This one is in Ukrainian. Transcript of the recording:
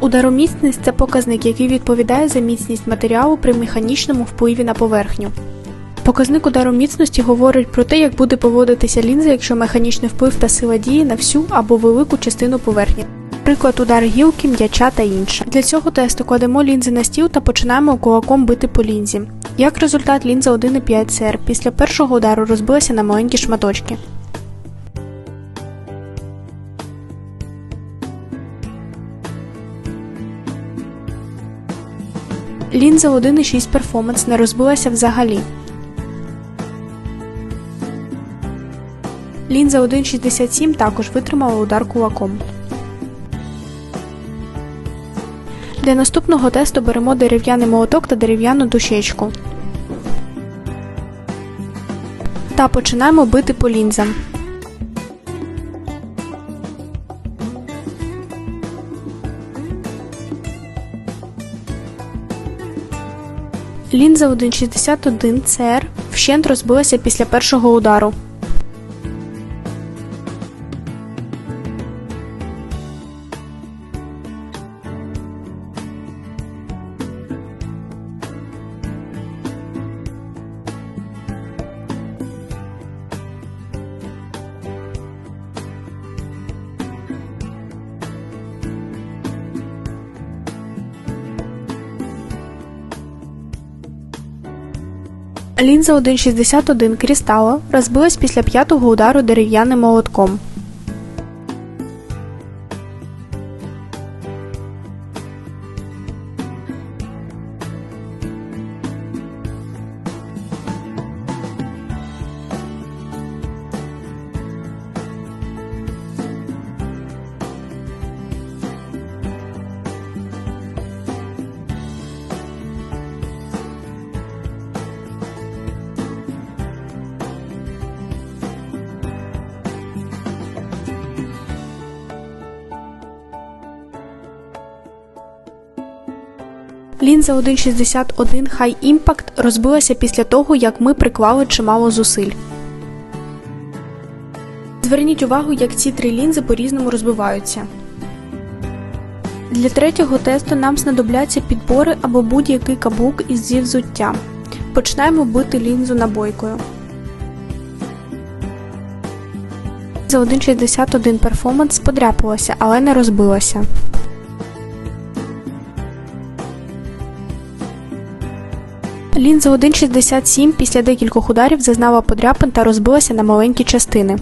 Удароміцність це показник, який відповідає за міцність матеріалу при механічному впливі на поверхню. Показник удароміцності говорить про те, як буде поводитися лінза, якщо механічний вплив та сила діє на всю або велику частину поверхні. Наприклад, удар гілки, м'яча та інше. Для цього тесту кладемо лінзи на стіл та починаємо кулаком бити по лінзі. Як результат, лінза 1,5 CR після першого удару розбилася на маленькі шматочки. Лінза 1,6 Performance не розбилася взагалі. Лінза 1,67 також витримала удар кулаком. Для наступного тесту беремо дерев'яний молоток та дерев'яну дощечку. Та починаємо бити по лінзам. Лінза 1,61 CR вщент розбилася після першого удару. Лінза 1,61 Крістало розбилась після п'ятого удару дерев'яним молотком. Лінза 1,61 High Impact розбилася після того, як ми приклали чимало зусиль. Зверніть увагу, як ці три лінзи по-різному розбиваються. Для третього тесту нам знадобляться підбори або будь-який каблук із зі взуття. Починаємо бити лінзу набойкою. За 1,61 Performance подряпалася, але не розбилася. Лінза 1,67 після декількох ударів зазнала подряпин та розбилася на маленькі частини.